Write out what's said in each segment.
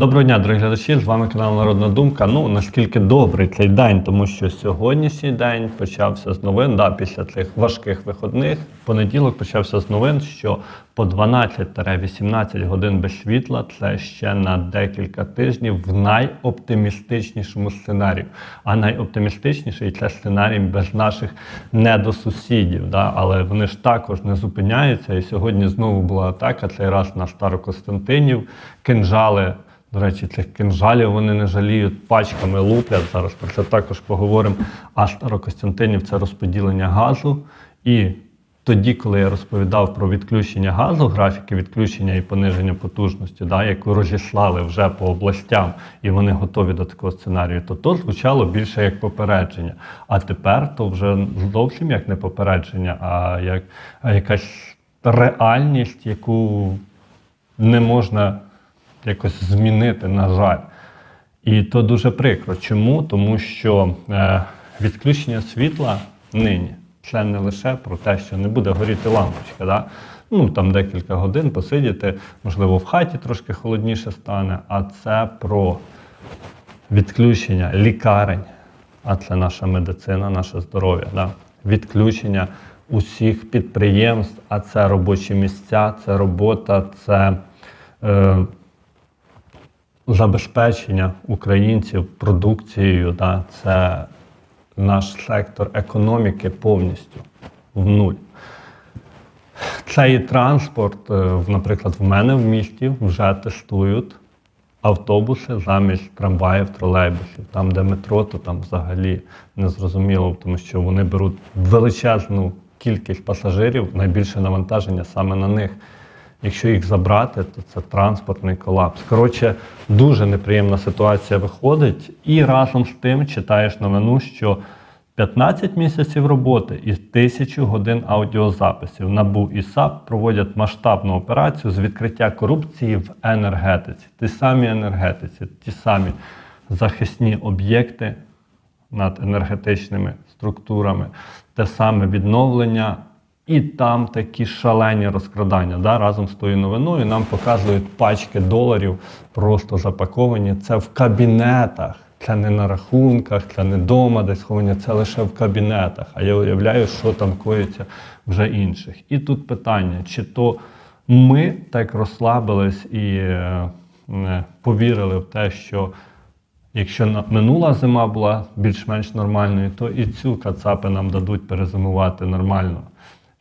Доброго дня, дорогі глядачі! З вами канал Народна Думка. Ну наскільки добрий цей день, тому що сьогоднішній день почався з новин. Да, після цих важких виходних. Понеділок почався з новин, що по 12-18 годин без світла це ще на декілька тижнів в найоптимістичнішому сценарію. А найоптимістичніший це сценарій без наших недосусідів. Да? Але вони ж також не зупиняються. І сьогодні знову була атака. Цей раз на Старокостянтинів. Кинжали. До речі, цих кинжалів вони не жаліють, пачками луплять. Зараз про це також поговоримо. А Старокостянтинів це розподілення газу. І тоді, коли я розповідав про відключення газу, графіки відключення і пониження потужності, да, яку розіслали вже по областям, і вони готові до такого сценарію, то то звучало більше як попередження. А тепер то вже зовсім як не попередження, а як а якась реальність, яку не можна якось змінити, на жаль. І то дуже прикро. Чому? Тому що е, відключення світла нині це не лише про те, що не буде горіти лампочка. Да? Ну там декілька годин посидіти, можливо, в хаті трошки холодніше стане, а це про відключення лікарень, а це наша медицина, наше здоров'я. Да? Відключення усіх підприємств, а це робочі місця, це робота, це. Е, забезпечення українців продукцією, да, це наш сектор економіки повністю в нуль. Цей транспорт, е, наприклад, в мене в місті вже тестують автобуси замість трамваїв, тролейбусів. Там, де метро, то там взагалі не зрозуміло, тому що вони беруть величезну кількість пасажирів, найбільше навантаження саме на них. Якщо їх забрати, то це транспортний колапс. Коротше, дуже неприємна ситуація виходить. І разом з тим читаєш новину, що 15 місяців роботи і 1000 годин аудіозаписів НАБУ і САП проводять масштабну операцію з відкриття корупції в енергетиці. Ті самі енергетиці, ті самі захисні об'єкти над енергетичними структурами, те саме відновлення. І там такі шалені розкрадання. Да? Разом з тою новиною нам показують пачки доларів, просто запаковані. Це в кабінетах, це не на рахунках, це не вдома десь ховані, це лише в кабінетах. А я уявляю, що там коїться вже інших. І тут питання: чи то ми так розслабились і е, е, повірили в те, що Якщо минула зима була більш-менш нормальною, то і цю кацапи нам дадуть перезимувати нормально.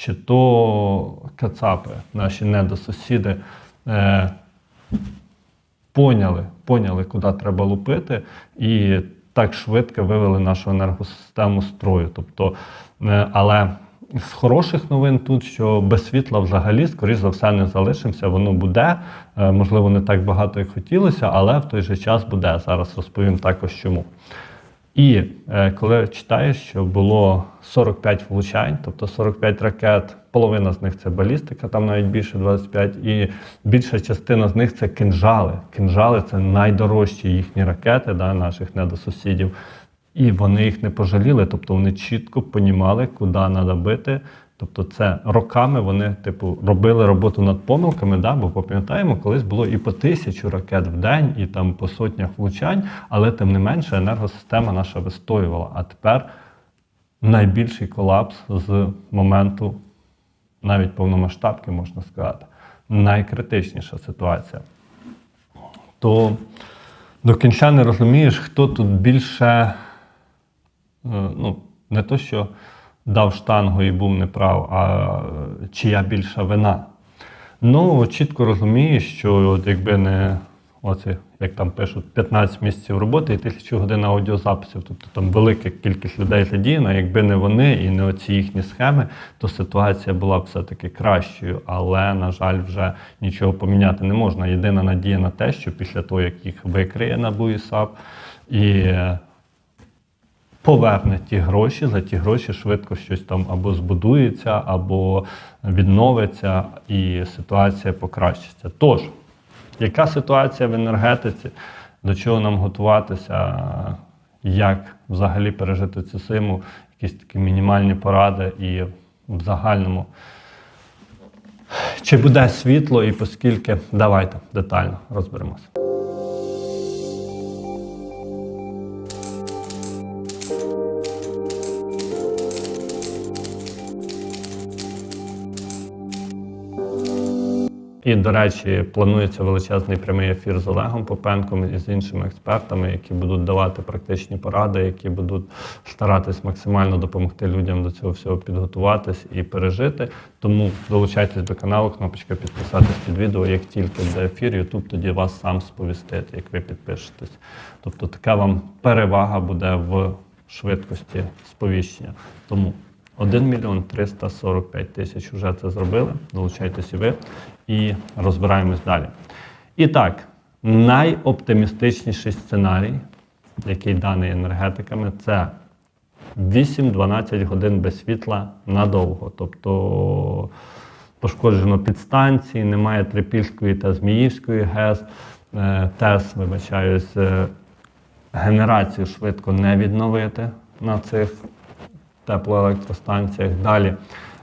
Чи то кацапи, наші недосусіди, е, поняли, поняли, куди треба лупити, і так швидко вивели нашу енергосистему строю. Тобто, е, але з хороших новин тут, що без світла взагалі, скоріш за все, не залишимося. Воно буде. Е, Можливо, не так багато, як хотілося, але в той же час буде. Зараз розповім також чому. І е, коли читаєш, що було 45 влучань, тобто 45 ракет, половина з них це балістика, там навіть більше 25, і більша частина з них це кинжали. Кинжали це найдорожчі їхні ракети, да, наших недосусідів. І вони їх не пожаліли, тобто вони чітко понімали, куди треба бити. Тобто це роками вони, типу, робили роботу над помилками, да? бо пам'ятаємо, колись було і по тисячу ракет в день, і там по сотнях влучань, але тим не менше енергосистема наша вистоювала. А тепер найбільший колапс з моменту навіть повномасштабки, можна сказати, найкритичніша ситуація. То до кінця не розумієш, хто тут більше, е, ну, не то, що дав штангу і був неправ, а е, чия більша вина. Ну, чітко розумієш, що от якби не оці, як там пишуть, 15 місяців роботи і тисячу годин аудіозаписів, тобто там велика кількість людей задіяна, якби не вони і не оці їхні схеми, то ситуація була б все-таки кращою. Але, на жаль, вже нічого поміняти не можна. Єдина надія на те, що після того, як їх викриє НАБУ і САП, і е, поверне ті гроші, за ті гроші швидко щось там або збудується, або відновиться, і ситуація покращиться. Тож, яка ситуація в енергетиці? До чого нам готуватися? Як взагалі пережити цю зиму? Якісь такі мінімальні поради і в загальному. Чи буде світло і поскільки? Давайте детально розберемося. І, до речі, планується величезний прямий ефір з Олегом Попенком і з іншими експертами, які будуть давати практичні поради, які будуть старатись максимально допомогти людям до цього всього підготуватись і пережити. Тому долучайтесь до каналу, кнопочка підписатись під відео. Як тільки буде ефір, YouTube тоді вас сам сповістить, як ви підпишетесь. Тобто така вам перевага буде в швидкості сповіщення. Тому 1 мільйон 345 тисяч вже це зробили. Долучайтесь ви і розбираємось далі. І так, найоптимістичніший сценарій, який даний енергетиками, це 8-12 годин без світла надовго. Тобто пошкоджено підстанції, немає Трипільської та Зміївської ГЕС, е, ТЕС, вибачаюсь, е, генерацію швидко не відновити на цих теплоелектростанціях. Далі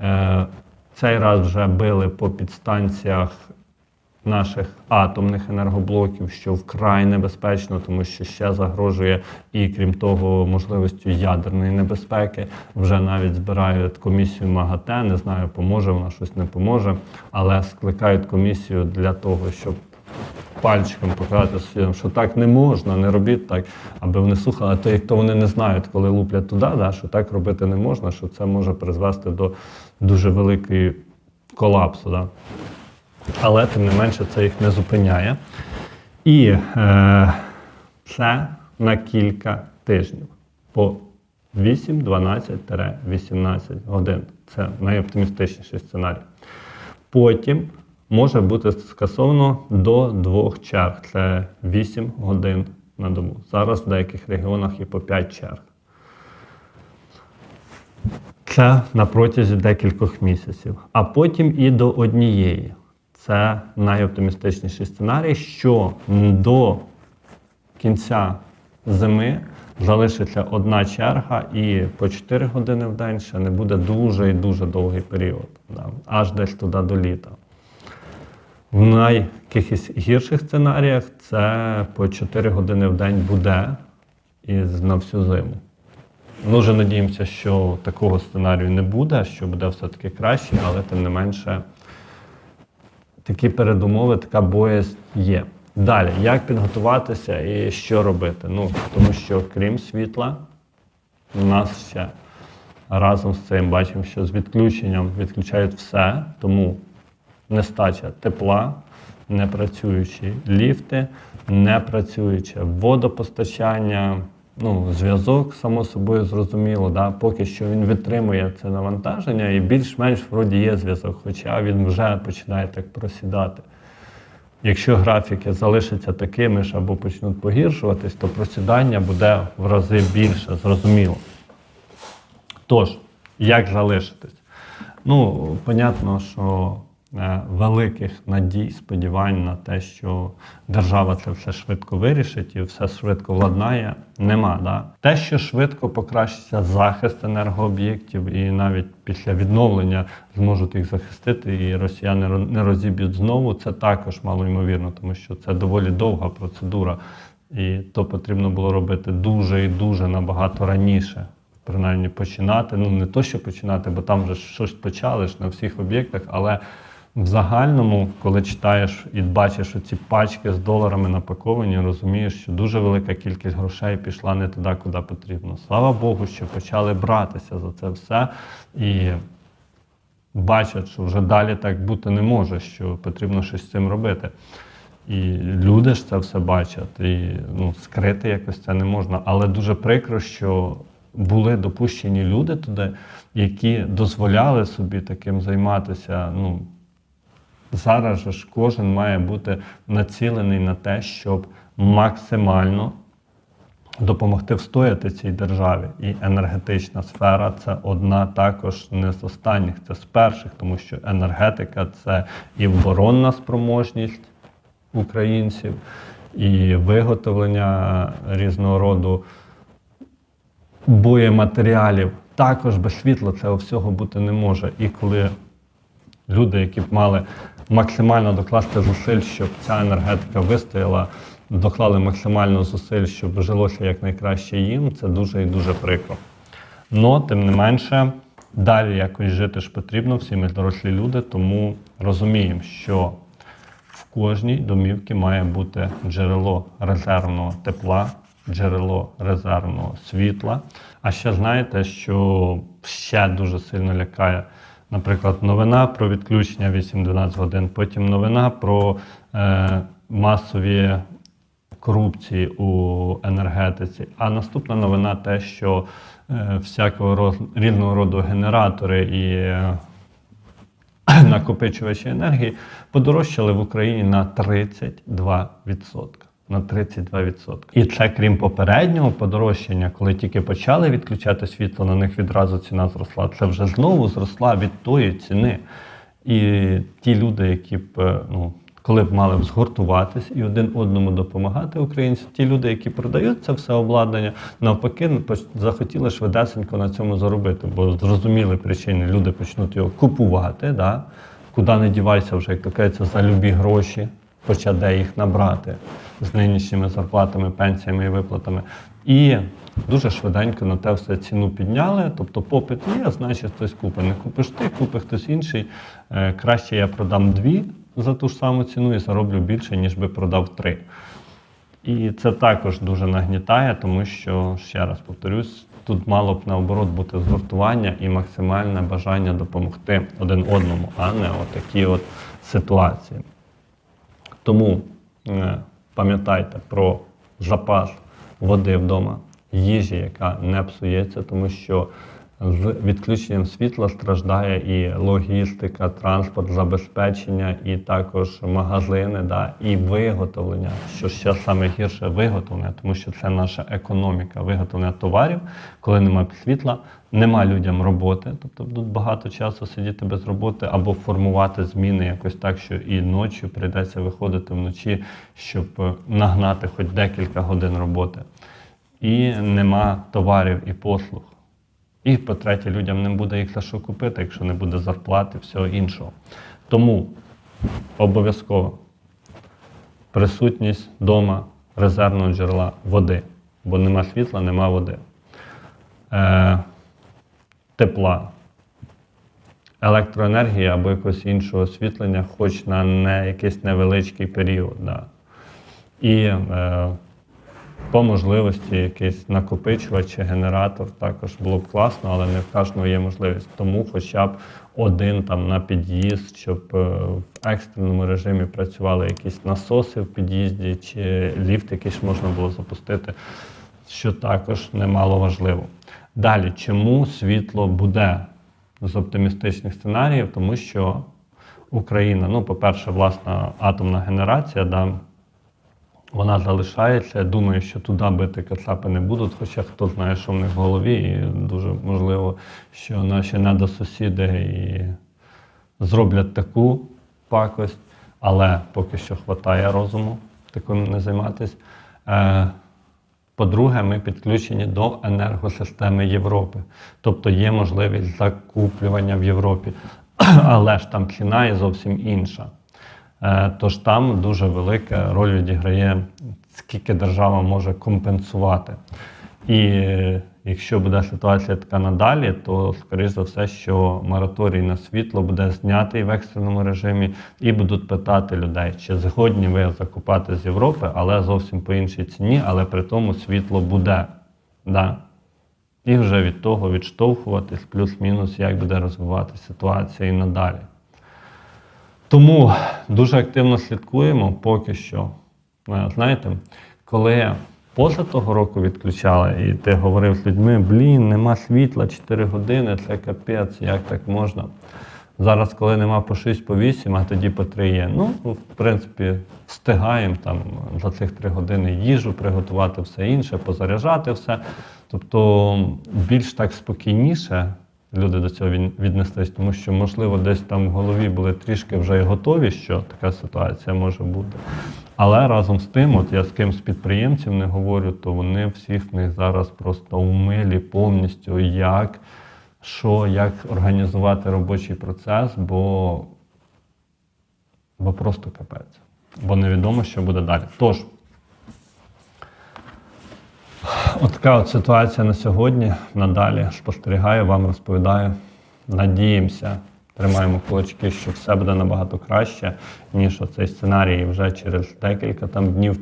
е, цей раз вже били по підстанціях наших атомних енергоблоків, що вкрай небезпечно, тому що ще загрожує і крім того, можливістю ядерної небезпеки. Вже навіть збирають комісію МАГАТЕ. Не знаю, поможе вона щось не поможе, але скликають комісію для того, щоб пальчиком показати сусідам, що так не можна, не робіть так, аби вони слухали. А то як то вони не знають, коли луплять туди, да, що так робити не можна, що це може призвести до дуже великої колапсу. Да. Але тим не менше це їх не зупиняє. І е, це на кілька тижнів по 8, 12-18 годин. Це найоптимістичніший сценарій. Потім може бути скасовано до двох черг. Це 8 годин на добу. Зараз в деяких регіонах і по 5 черг. Це на протязі декількох місяців. А потім і до однієї. Це найоптимістичніший сценарій, що до кінця зими залишиться одна черга, і по 4 години в день ще не буде дуже і дуже довгий період, да, аж десь туди до літа. В найякихось гірших сценаріях це по 4 години в день буде і на всю зиму. Ми вже надіємося, що такого сценарію не буде, що буде все-таки краще, але тим не менше такі передумови, така боязнь є. Далі, як підготуватися і що робити? Ну, тому що крім світла, у нас ще разом з цим бачимо, що з відключенням відключають все, тому нестача тепла, не працюючі ліфти, не працююче водопостачання. Ну, зв'язок, само собою, зрозуміло, да? поки що він витримує це навантаження і більш-менш вроді є зв'язок, хоча він вже починає так просідати. Якщо графіки залишаться такими ж або почнуть погіршуватись, то просідання буде в рази більше, зрозуміло. Тож, як залишитись? Ну, понятно, що великих надій, сподівань на те, що держава це все швидко вирішить і все швидко владнає, нема. Да? Те, що швидко покращиться захист енергооб'єктів, і навіть після відновлення зможуть їх захистити, і росіяни ро- не розіб'ють знову, це також мало ймовірно, тому що це доволі довга процедура. І то потрібно було робити дуже і дуже набагато раніше принаймні починати. Ну не то, що починати, бо там вже щось почали ж на всіх об'єктах, але в загальному, коли читаєш і бачиш оці пачки з доларами напаковані, розумієш, що дуже велика кількість грошей пішла не туди, куди потрібно. Слава Богу, що почали братися за це все і бачать, що вже далі так бути не може, що потрібно щось з цим робити. І люди ж це все бачать, і ну, скрити якось це не можна. Але дуже прикро, що були допущені люди туди, які дозволяли собі таким займатися. Ну, зараз ж кожен має бути націлений на те, щоб максимально допомогти встояти цій державі. І енергетична сфера це одна також не з останніх, це з перших, тому що енергетика це і оборонна спроможність українців, і виготовлення різного роду боєматеріалів. Також без світла цього всього бути не може. І коли люди, які б мали максимально докласти зусиль, щоб ця енергетика вистояла, доклали максимально зусиль, щоб жилося якнайкраще їм, це дуже і дуже прикро. Но, тим не менше, далі якось жити ж потрібно, всі ми дорослі люди, тому розуміємо, що в кожній домівці має бути джерело резервного тепла, джерело резервного світла. А ще знаєте, що ще дуже сильно лякає, наприклад, новина про відключення 8-12 годин, потім новина про е, масові корупції у енергетиці. А наступна новина те, що е, всякого роз- різного роду генератори і е, накопичувачі енергії подорожчали в Україні на 32%. На 32%. І це крім попереднього подорожчання, коли тільки почали відключати світло, на них відразу ціна зросла. Це вже знову зросла від тої ціни. І ті люди, які б е, ну, коли б мали б згуртуватись і один одному допомагати українцям, ті люди, які продають це все обладнання, навпаки, захотіли швидесенько на цьому заробити, бо зрозуміли причини, люди почнуть його купувати. Да? Куди не дівайся вже, як то кажеться, за любі гроші, хоча де їх набрати з нинішніми зарплатами, пенсіями і виплатами. І дуже швиденько на те все ціну підняли. Тобто попит є, значить хтось купить. Не купиш ти, купить хтось інший. Е, Краще я продам дві за ту ж саму ціну і зароблю більше, ніж би продав три. І це також дуже нагнітає, тому що, ще раз повторюсь, тут мало б наоборот бути згуртування і максимальне бажання допомогти один одному, а не отакі от ситуації. Тому е, пам'ятайте про запас води вдома, їжі, яка не псується, тому що з відключенням світла страждає і логістика, транспорт, забезпечення, і також магазини, да, і виготовлення, що ще саме гірше виготовлення, тому що це наша економіка, виготовлення товарів, коли немає світла, нема людям роботи, тобто будуть багато часу сидіти без роботи або формувати зміни якось так, що і ночі прийдеться виходити вночі, щоб е, нагнати хоч декілька годин роботи. І нема товарів і послуг. І, по-третє, людям не буде їх за що купити, якщо не буде зарплати, всього іншого. Тому обов'язково присутність вдома резервного джерела води, бо нема світла, нема води. Е, тепла, електроенергії або якогось іншого освітлення, хоч на не якийсь невеличкий період. Да. І е, по можливості якийсь накопичувач чи генератор також було б класно, але не в кожного є можливість. Тому хоча б один там на під'їзд, щоб е, в екстреному режимі працювали якісь насоси в під'їзді, чи ліфт якийсь можна було запустити, що також немало важливо. Далі, чому світло буде з оптимістичних сценаріїв? Тому що Україна, ну, по-перше, власна атомна генерація, да, вона залишається. Я думаю, що туди бити кацапи не будуть, хоча хто знає, що в них в голові, і дуже можливо, що наші недосусіди і зроблять таку пакость, але поки що вистачає розуму таким не займатися. Е, по-друге, ми підключені до енергосистеми Європи, тобто є можливість закуплювання в Європі, але ж там ціна є зовсім інша. Е, Тож там дуже велика роль відіграє, скільки держава може компенсувати. І е, якщо буде ситуація така надалі, то скоріш за все, що мораторій на світло буде знятий в екстреному режимі, і будуть питати людей, чи згодні ви закупати з Європи, але зовсім по іншій ціні, але при тому світло буде. Да? І вже від того відштовхуватись, плюс-мінус, як буде розвиватися ситуація і надалі. Тому дуже активно слідкуємо поки що. Е, Знаєте, коли поза того року відключали, і ти говорив з людьми, блін, нема світла 4 години, це капець, як так можна. Зараз, коли нема по 6, по 8, а тоді по 3 є. Ну, в принципі, встигаємо там за цих 3 години їжу приготувати все інше, позаряджати все. Тобто більш так спокійніше люди до цього віднеслись, тому що, можливо, десь там в голові були трішки вже й готові, що така ситуація може бути. Але разом з тим, от я з ким з підприємців не говорю, то вони всіх в них зараз просто умилі повністю, як, що, як організувати робочий процес, бо, бо просто капець. Бо невідомо, що буде далі. Тож, От така от ситуація на сьогодні. Надалі спостерігаю, вам розповідаю. Надіємося, тримаємо кулачки, що все буде набагато краще, ніж оцей сценарій. Вже через декілька там днів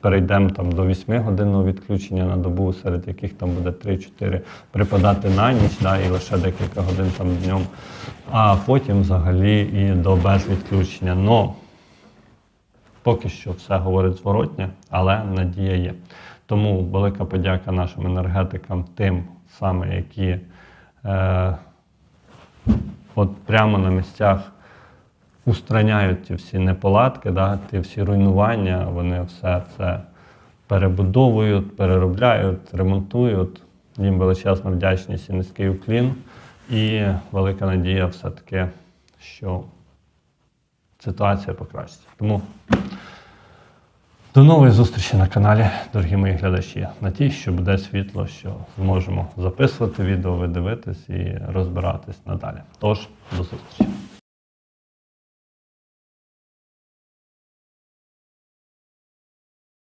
перейдемо там до 8 годинного відключення на добу, серед яких там буде 3-4 припадати на ніч, да, і лише декілька годин там днем. А потім взагалі і до безвідключення. Но Поки що все говорить зворотнє, але надія є. Тому велика подяка нашим енергетикам, тим саме, які е, от прямо на місцях устраняють ті всі неполадки, да, ті всі руйнування, вони все це перебудовують, переробляють, ремонтують. Їм величезна вдячність і низький уклін. І велика надія все-таки, що ситуація покращиться. Тому до нової зустрічі на каналі, дорогі мої глядачі. На ті, що буде світло, що зможемо записувати відео, ви дивитись і розбиратись надалі. Тож, до зустрічі.